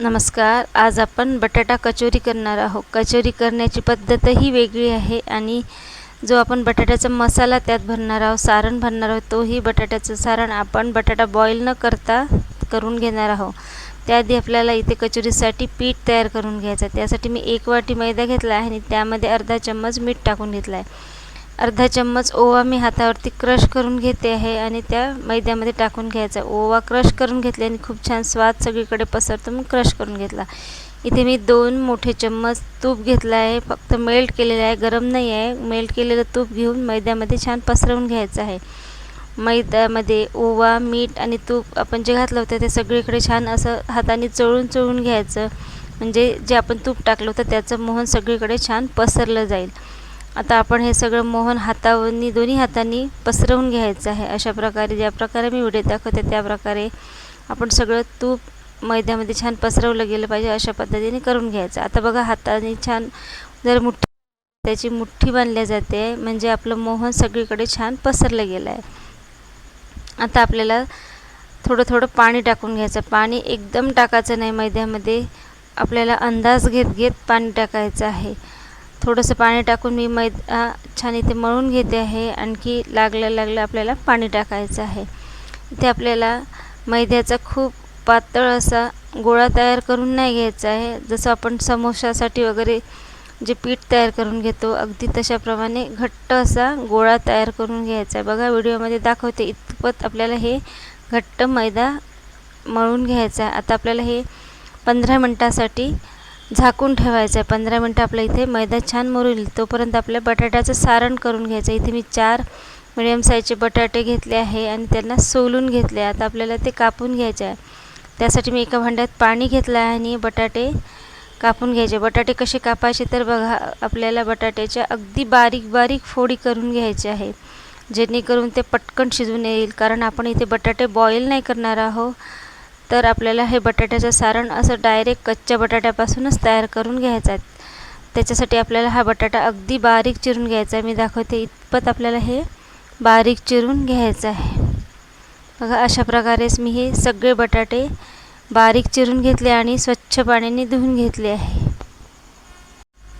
नमस्कार. आज आपण बटाटा कचोरी करणार आहोत. कचोरी करण्याची पद्धतही वेगळी आहे आणि जो आपण बटाट्याचा मसाला त्यात भरणार आहोत सारण भरणार आहोत तोही बटाट्याचं सारण आपण बटाटा बॉईल न करता करून घेणार आहोत. त्याआधी आपल्याला इथे कचोरीसाठी पीठ तयार करून घ्यायचं त्यासाठी मी एक वाटी मैदा घेतला आहे आणि त्यामध्ये अर्धा चम्मच मीठ टाकून घेतला आहे. अर्धा चम्मच ओवा मी हातावरती क्रश करून घेते आहे आणि त्या मैद्यामध्ये टाकून घ्यायचा. ओवा क्रश करून घेतल्याने खूप छान स्वाद सगळीकडे पसरतो मग क्रश करून घेतला. इथे मी दोन मोठे चम्मच तूप घेतला आहे. फक्त मेल्ट केलेलं आहे गरम नाही आहे. मेल्ट केलेलं तूप घेऊन मैद्यामध्ये छान पसरवून घ्यायचं आहे. मैद्यामध्ये ओवा मीठ आणि तूप आपण जे घातलं होतं ते सगळीकडे छान असं हाताने चळून चळून घ्यायचं. म्हणजे जे आपण तूप टाकलं होतं त्याचं मोहन सगळीकडे छान पसरलं जाईल. आता आपण हे सगळं मोहन हातावरनी दोन्ही हातांनी पसरवून घ्यायचं आहे. अशा प्रकारे ज्या प्रकारे मी व्हिडिओ दाखवते त्या प्रकारे आपण सगळं तूप मैद्यामध्ये छान पसरवलं गेलं पाहिजे अशा पद्धतीने करून घ्यायचं. आता बघा हाताने छान जर मुठ्ठी त्याची मुठ्ठी बांधल्या जाते म्हणजे आपलं मोहन सगळीकडे छान पसरलं गेलं आहे. आता आपल्याला थोडं थोडं पाणी टाकून घ्यायचं. पाणी एकदम टाकायचं नाही मैद्यामध्ये. आपल्याला अंदाज घेत घेत पाणी टाकायचं आहे. थोडंसं पाणी टाकून मी मैदा छान इथे मळून घेते आहे. आणखी लागलं लागलं आपल्याला पाणी टाकायचं आहे. इथे आपल्याला मैद्याचा खूप पातळ असा गोळा तयार करून नाही घ्यायचा आहे. जसं आपण समोशासाठी वगैरे जे पीठ तयार करून घेतो अगदी तशाप्रमाणे घट्ट असा गोळा तयार करून घ्यायचा आहे. बघा व्हिडिओमध्ये दाखवते. इतपत आपल्याला हे घट्ट मैदा मळून घ्यायचा आहे. आता आपल्याला हे पंधरा मिनटासाठी झाकून ठेवायचं आहे पंधरा मिनटं आपल्या इथे मैदा छान मुरेल तोपर्यंत आपल्या बटाट्याचं सारण करून घ्यायचं. इथे मी चार मिडियम साईजचे बटाटे घेतले आहे आणि त्यांना सोलून घेतले आता आपल्याला ते कापून घ्यायचे आहे. त्यासाठी मी एका भांड्यात पाणी घेतलं आहे आणि बटाटे कापून घ्यायचे. बटाटे कसे कापायचे तर बघा आपल्याला बटाट्याच्या अगदी बारीक बारीक फोडी करून घ्यायचे आहे. जेणेकरून ते पटकन शिजून येईल. कारण आपण इथे बटाटे बॉईल नाही करणार आहोत. तर आपल्याला हे बटाट्याचं सारण असं डायरेक्ट कच्च्या बटाट्यापासूनच तयार करून घ्यायचं आहे. त्याच्यासाठी आपल्याला हा बटाटा अगदी बारीक चिरून घ्यायचा आहे. मी दाखवते इतपत आपल्याला हे बारीक चिरून घ्यायचं आहे. बघा अशा प्रकारेच मी हे सगळे बटाटे बारीक चिरून घेतले आणि स्वच्छ पाण्याने धुवून घेतले आहे.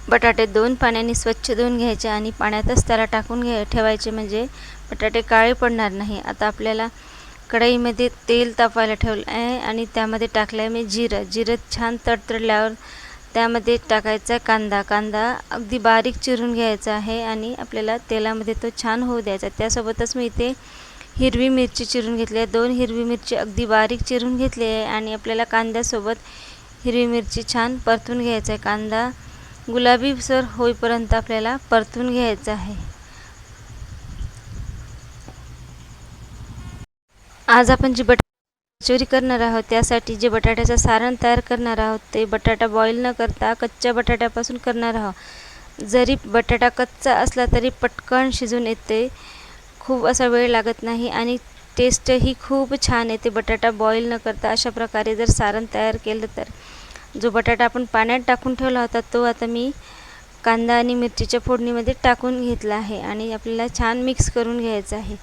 बटाटे दोन पाण्याने स्वच्छ धुवून घ्यायचे आणि पाण्यातच त्याला टाकून घ्या ठेवायचे म्हणजे बटाटे काळे पडणार नाही. आता आपल्याला कढईमध्ये तेल तापायला ठेवलं आहे आणि त्यामध्ये टाकलं आहे मी जिरं. जिरं छान तडतडल्यावर त्यामध्ये टाकायचा कांदा. कांदा अगदी बारीक चिरून घ्यायचा आहे आणि आपल्याला तेलामध्ये तो छान होऊ द्यायचा. त्यासोबतच मी इथे हिरवी मिरची चिरून घेतली आहे. दोन हिरवी मिरची अगदी बारीक चिरून घेतली आहे आणि आपल्याला कांद्यासोबत हिरवी मिरची छान परतून घ्यायचा आहे. कांदा गुलाबीसर होईपर्यंत आपल्याला परतून घ्यायचा आहे. आज आपण जी बट कचोरी करणार आहोत त्यासाठी जे बटाट्याचं सारण तयार करणार आहोत ते बटाटा बॉईल न करता कच्च्या बटाट्यापासून करणार आहोत. जरी बटाटा कच्चा असला तरी पटकन शिजून येते. खूप असा वेळ लागत नाही आणि टेस्टही खूप छान येते. बटाटा बॉईल न करता अशा प्रकारे जर सारण तयार केलं तर. जो बटाटा आपण पाण्यात टाकून ठेवला होता तो आता मी कांदा आणि मिरचीच्या फोडणीमध्ये टाकून घेतला आहे आणि आपल्याला छान मिक्स करून घ्यायचं आहे.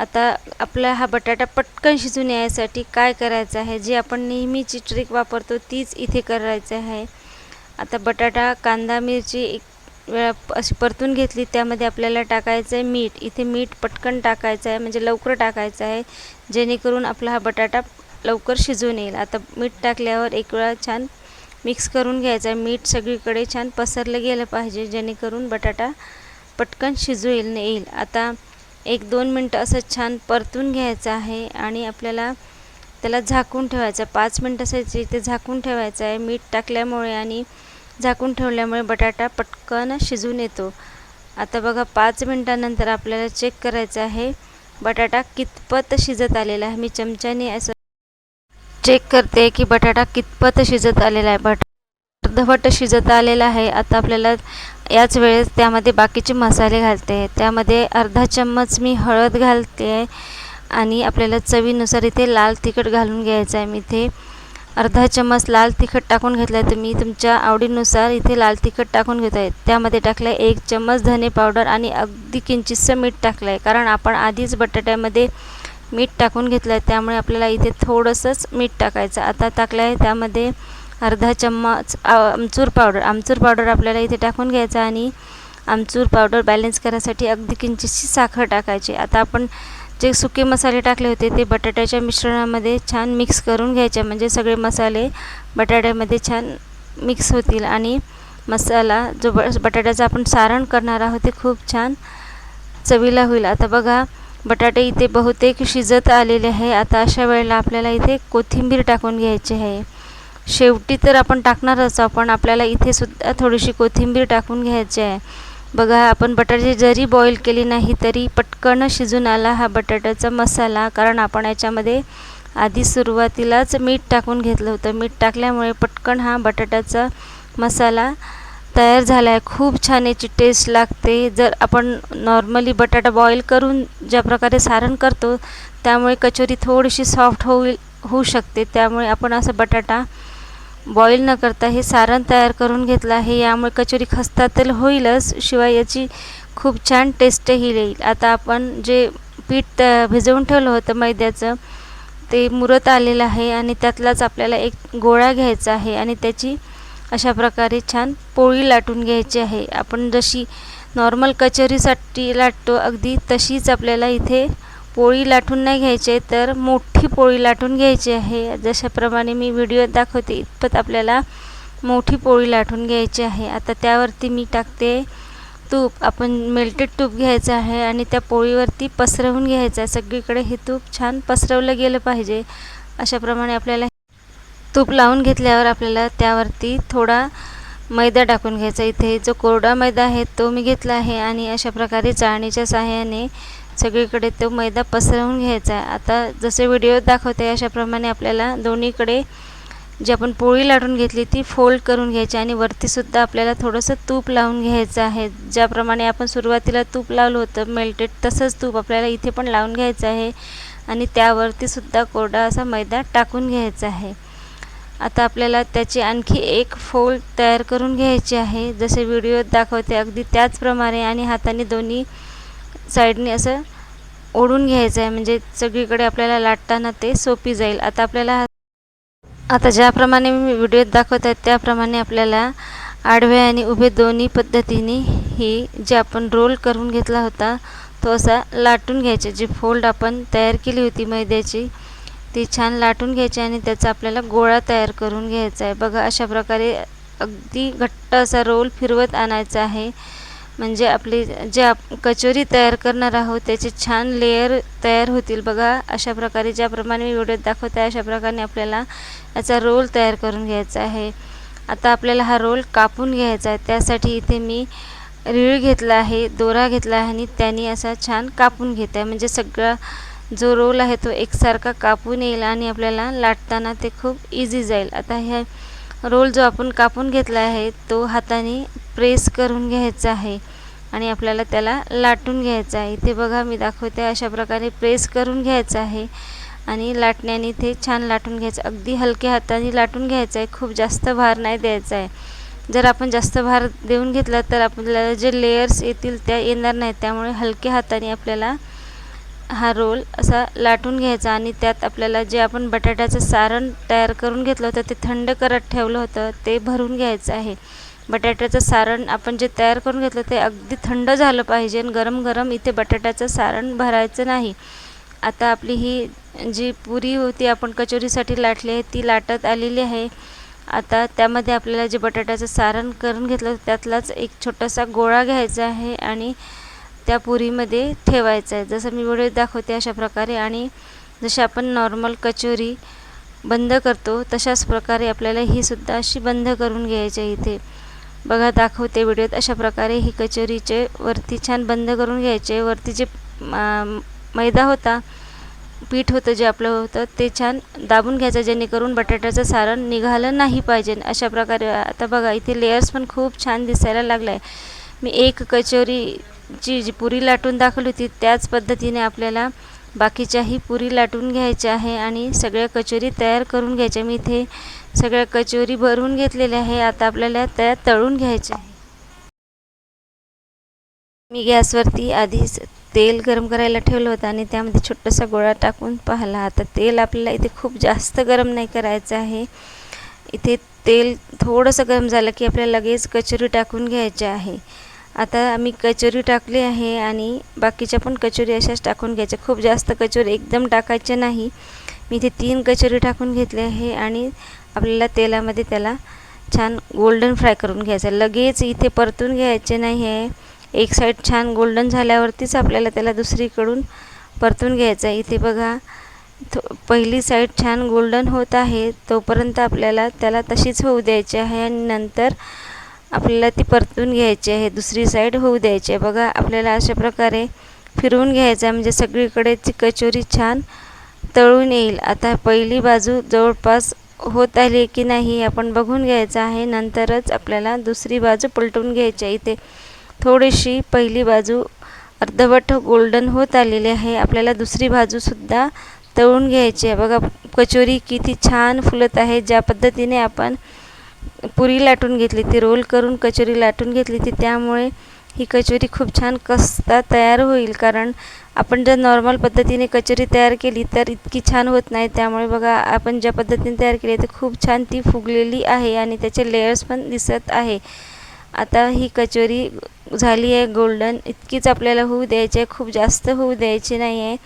आता आपला हा बटाटा पटकन शिजून यायसाठी काय करायचं आहे? जी आपण नेहमीची ट्रिक वापरतो तीच इथे करायचं आहे. आता बटाटा कांदा मिरची एक वेळा अशी परतून घेतली त्यामध्ये आपल्याला टाकायचं आहे मीठ. इथे मीठ पटकन टाकायचं आहे म्हणजे लवकर टाकायचं आहे जेणेकरून आपला हा बटाटा लवकर शिजून येईल. आता मीठ टाकल्यावर एक वेळा छान मिक्स करून घ्यायचं आहे. मीठ सगळीकडे छान पसरलं गेलं पाहिजे जेणेकरून बटाटा पटकन शिजू येईल येईल. आता एक दोन मिनटं असं छान परतून घ्यायचं आहे आणि आपल्याला त्याला झाकून ठेवायचं. पाच मिनटासाठी ते झाकून ठेवायचं आहे मीठ टाकल्यामुळे आणि झाकून ठेवल्यामुळे बटाटा पटकन शिजून येतो. आता बघा पाच मिनटानंतर आपल्याला चेक करायचं आहे बटाटा कितपत शिजत आलेला आहे. मी चमच्याने असं चेक करते की बटाटा कितपत शिजत आलेला आहे. बट अर्धवट शिजत आलेला आहे. आता आपल्याला याच वेळेस त्यामध्ये बाकीचे मसाले घालते. त्यामध्ये अर्धा चम्मच मी हळद घालते आहे आणि आपल्याला चवीनुसार इथे लाल तिखट घालून घ्यायचं आहे. मी इथे अर्धा चम्मच लाल तिखट टाकून घेतलं आहे तुम्ही तुमच्या आवडीनुसार इथे लाल तिखट टाकून घेत आहे त्यामध्ये टाकलं आहे एक चम्मच धने पावडर आणि अगदी किंचितसं मीठ टाकलं आहे कारण आपण आधीच बटाट्यामध्ये मीठ टाकून घेतलं आहे त्यामुळे आपल्याला इथे थोडंसंच मीठ टाकायचं. आता टाकलं आहे त्यामध्ये अर्धा चम्मच आमचूर पावडर आमचूर पावडर आपल्याला इथे टाकून घ्यायचा आणि आमचूर पावडर बॅलन्स करायसाठी अगदी किंचितशी साखर टाकायची. आता आपण जे सुके मसाले टाकले होते ते बटाट्याच्या मिश्रणामध्ये छान मिक्स करून घ्यायचे. म्हणजे सगळे मसाले बटाट्यामध्ये छान मिक्स होतील आणि मसाला जो ब बटाट्याचा आपण सारण करणार आहोत ते खूप छान चवीला होईल. आता बघा बटाटे इथे बहुतेक शिजत आलेले आहे. आता अशा वेळेला आपल्याला इथे कोथिंबीर टाकून घ्यायची आहे. शेवटी तर आपण टाकणारच आपण आपल्याला इथे सुद्धा थोडीशी कोथिंबीर टाकून घ्यायची आहे. बघा आपण बटाटे जरी बॉईल केली नाही तरी पटकन शिजून आला हा बटाट्याचा मसाला. कारण आपण याच्यामध्ये आधी सुरुवातीलाच मीठ टाकून घेतलं होतं. मीठ टाकल्यामुळे पटकन हा बटाट्याचा मसाला तयार झाला आहे खूप छान याची टेस्ट लागते. जर आपण नॉर्मली बटाटा बॉईल करून ज्या प्रकारे सारण करतो त्यामुळे कचोरी थोडीशी सॉफ्ट होईल होऊ शकते. त्यामुळे आपण असं बटाटा बॉईल न करता हे सारण तयार करून घेतलं आहे. यामुळे कचोरी खस्ता तर होईलच शिवाय याची खूप छान टेस्टही येईल. आता आपण जे पीठ भिजवून ठेवलं होतं मैद्याचं ते मुरत आलेलं आहे आणि त्यातलाच आपल्याला एक गोळा घ्यायचा आहे आणि त्याची अशा प्रकारे छान पोळी लाटून घ्यायची आहे. आपण जशी नॉर्मल कचोरीसाठी लाटतो अगदी तशीच आपल्याला इथे पोळी लाटून नाही घ्यायचे तर मोठी पोळी लाटून घ्यायची आहे. जशाप्रमाणे मी व्हिडिओत दाखवते इतपत आपल्याला मोठी पोळी लाटून घ्यायची आहे. आता त्यावरती मी टाकते तूप. आपण मेल्टेड तूप घ्यायचं आहे आणि त्या पोळीवरती पसरवून घ्यायचं आहे. सगळीकडे हे तूप छान पसरवलं गेलं पाहिजे. अशाप्रमाणे आपल्याला तूप लावून घेतल्यावर आपल्याला त्यावरती थोडा मैदा टाकून घ्यायचा. इथे जो कोरडा मैदा आहे तो मी घेतला आहे आणि अशा प्रकारे चाळणीच्या सहाय्याने सगळीकडे तो मैदा पसरवून घ्यायचा. आहे आता जसे व्हिडिओ दाखवते अशाप्रमाणे आपल्याला दोन्हीकडे जी आपण पोळी लाटून घेतली ती फोल्ड करून घ्यायची आणि वरतीसुद्धा आपल्याला थोडंसं तूप लावून घ्यायचं आहे. ज्याप्रमाणे आपण सुरुवातीला तूप लावलं होतं मेल्टेड तसंच तूप आपल्याला इथे पण लावून घ्यायचं आहे आणि त्यावरतीसुद्धा कोरडा असा मैदा टाकून घ्यायचा आहे. आता आपल्याला त्याची आणखी एक फोल्ड तयार करून घ्यायची आहे. जसे व्हिडिओत दाखवते अगदी त्याचप्रमाणे आणि हाताने दोन्ही साईडने असं ओढून घ्यायचं आहे म्हणजे सगळीकडे आपल्याला लाटताना ते सोपी जाईल. आता आपल्याला आता ज्याप्रमाणे मी व्हिडिओत दाखवत आहे त्याप्रमाणे आपल्याला आडवे आणि उभे दोन्ही पद्धतीने ही जे आपण रोल करून घेतला होता तो असा लाटून घ्यायचे. जी फोल्ड आपण तयार केली होती मैद्याची ती छान लाटून घ्यायची आणि त्याचा आपल्याला गोळा तयार करून घ्यायचा आहे. बघा अशा प्रकारे अगदी घट्ट असा रोल फिरवत आणायचा आहे. म्हणजे आपली जे आप कचोरी तयार करणार आहोत त्याचे छान लेयर तयार होतील बघा. अशा प्रकारे ज्याप्रमाणे मी व्हिडिओत दाखवत आहे अशा प्रकारे आपल्याला याचा रोल तयार करून घ्यायचा आहे. आता आपल्याला हा रोल कापून घ्यायचा आहे. त्यासाठी इथे मी रीळ घेतला आहे दोरा घेतला आहे आणि त्याने असा छान कापून घेत आहे. म्हणजे सगळा जो रोल आहे तो एकसारखा कापून येईल आणि आपल्याला लाटताना ते खूप इझी जाईल. आता ह्या रोल जो आपण कापून घेतला आहे तो हाताने प्रेस करून घ्यायचा आहे आणि आपल्याला त्याला लाटून घ्यायचा आहे. इथे बघा मी दाखवते अशा प्रकारे प्रेस करून घ्यायचा आहे आणि लाटण्याने ते छान लाटून घ्यायचं. अगदी हलक्या हाताने लाटून घ्यायचं आहे. खूप जास्त भार नाही द्यायचा आहे. जर आपण जास्त भार देऊन घेतला तर आपल्याला जे लेयर्स येतील त्या येणार नाहीत. त्यामुळे हलक्या हाताने आपल्याला हा रोल असा लाटून घ्यायचा आणि त्यात आपल्याला जे आपण बटाट्याचं सारण तयार करून घेतलं होतं ते थंड करत ठेवलं होतं ते भरून घ्यायचं आहे. बटाट्याचं सारण आपण जे तयार करून घेतलं ते अगदी थंड झालं पाहिजे आणि गरम गरम इथे बटाट्याचं सारण भरायचं नाही. आता आपली ही जी पुरी होती आपण कचोरीसाठी लाटली आहे ती लाटत आलेली आहे. आता त्यामध्ये आपल्याला जे बटाट्याचं सारण करून घेतलं त्यातलाच एक छोटासा गोळा घ्यायचा आहे आणि त्या पुरीमध्ये ठेवायचं आहे. जसं मी व्हिडिओ दाखवते अशा प्रकारे आणि जसे आपण नॉर्मल कचोरी बंद करतो तशाच प्रकारे आपल्याला ही सुद्धा अशी बंद करून घ्यायची आहे इथे. बघा दाखवते व्हिडिओत. अशा प्रकारे ही कचोरीचे वरती छान बंद करून घ्यायचे. वरती जे मैदा होता पीठ होतं जे आपलं होतं ते छान दाबून घ्यायचं जेणेकरून बटाट्याचं सारण निघालं नाही पाहिजे. अशा प्रकारे आता बघा इथे लेयर्स पण खूप छान दिसायला लागलं आहे मी एक कचोरी जी पुरी लाटून दाखवली होती त्याच पद्धतीने आपल्याला बाकीच्याही पुरी लाटून घ्यायच्या आहे आणि सगळ्या कचोरी तयार करून घ्यायच्या. मी इथे सगळ्या कचोरी भरून घेतलेल्या आहे. आता आपल्याला त्या तळून घ्यायच्या आहे. मी गॅसवरती आधीच तेल गरम करायला ठेवलं होतं आणि त्यामध्ये छोटासा गोळा टाकून पाहिला. आता तेल आपल्याला इथे खूप जास्त गरम नाही करायचं आहे. इथे तेल थोडंसं गरम झालं की आपल्याला लगेच कचोरी टाकून घ्यायची आहे. आता आम्ही कचोरी टाकली आहे आणि बाकीच्या पण कचोरी अशाच टाकून घ्यायच्या. खूप जास्त कचोरी एकदम टाकायच्या नाही. मी इथे तीन कचोरी टाकून घेतले आहे आणि आपल्याला तेलामध्ये त्याला छान गोल्डन फ्राय करून घ्यायचं लगेच इथे परतून घ्यायचे नाही आहे. एक साईड छान गोल्डन झाल्यावरतीच आपल्याला त्याला दुसरीकडून परतून घ्यायचं आहे. इथे बघा थो पहिली साईड छान गोल्डन होत आहे. तोपर्यंत आपल्याला त्याला तशीच होऊ द्यायची आहे आणि नंतर आपल्याला ती परतून घ्यायची आहे दुसरी साईड होऊ द्यायची आहे. बघा आपल्याला अशा प्रकारे फिरवून घ्यायचं आहे. म्हणजे सगळीकडे ती कचोरी छान तळून येईल. आता पहिली बाजू जवळपास होत आली की नाही आपण बघून घ्यायचं आहे. नंतरच आपल्याला दुसरी बाजू पलटून घ्यायची आहे. इथे थोडीशी पहिली बाजू अर्धवट गोल्डन होत आलेली आहे. आपल्याला दुसरी बाजूसुद्धा तळून घ्यायची आहे. बघा कचोरी किती छान फुलत आहे. ज्या पद्धतीने आपण पुरी लाटून घेतली ती रोल करून कचोरी लाटून घेतली ती त्यामुळे ही कचोरी खूप छान कसता तयार होईल. कारण आपण जर नॉर्मल पद्धतीने कचोरी तयार केली तर इतकी छान होत नाही. त्यामुळे बघा आपण ज्या पद्धतीने तयार केली तर खूप छान ती फुगलेली आहे आणि त्याचे लेयर्स पण दिसत आहे. आता ही कचोरी झाली आहे गोल्डन इतकीच आपल्याला होऊ द्यायची आहे खूप जास्त होऊ द्यायची नाही आहे.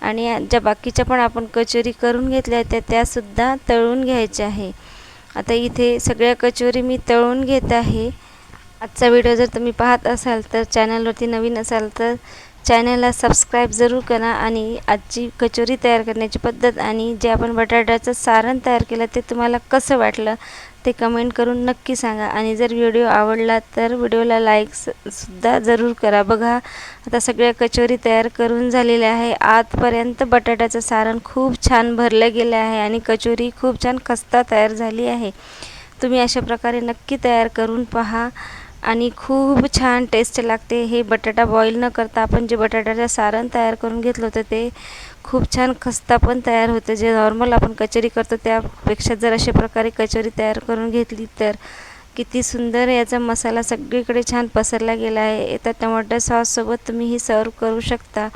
आणि ज्या बाकीच्या पण आपण कचोरी करून घेतल्या त्या त्यासुद्धा तळून घ्यायच्या आहे. आता इथे सगळ्या कचोरी मी तळून घेत आहे. आजचा व्हिडिओ जर तुम्ही पाहत असाल तर चॅनलवरती नवीन असाल तर चॅनलला सबस्क्राईब जरूर करा आणि आजची कचोरी तयार करण्याची पद्धत आणि जे आपण बटाट्याचं सारण तयार केलं ते तुम्हाला कसं वाटलं ते कमेंट करून नक्की सांगा. आणि जर व्हिडिओ आवडला तर व्हिडिओला लाईक सुद्धा जरूर करा. बघा आता सगळ्या कचोरी तयार करून झालेल्या आहे. आतपर्यंत बटाट्याचं सारण खूप छान भरलं गेलं आहे आणि कचोरी खूप छान खस्ता तयार झाली आहे. तुम्ही अशा प्रकारे नक्की तयार करून पहा. आणि खूप छान टेस्ट लागते. हे बटाटा बॉईल न करता आपण जे बटाट्याचं सारण तयार करून घेतलं होतं ते खूप छान खस्ता पण तयार होतं. जे नॉर्मल आपण कचोरी करतो त्यापेक्षा जर अशा प्रकारे कचोरी तयार करून घेतली तर किती सुंदर याचा मसाला सगळीकडे छान पसरला गेला आहे. तर टमाटर सॉससोबत तुम्ही ही सर्व करू शकता.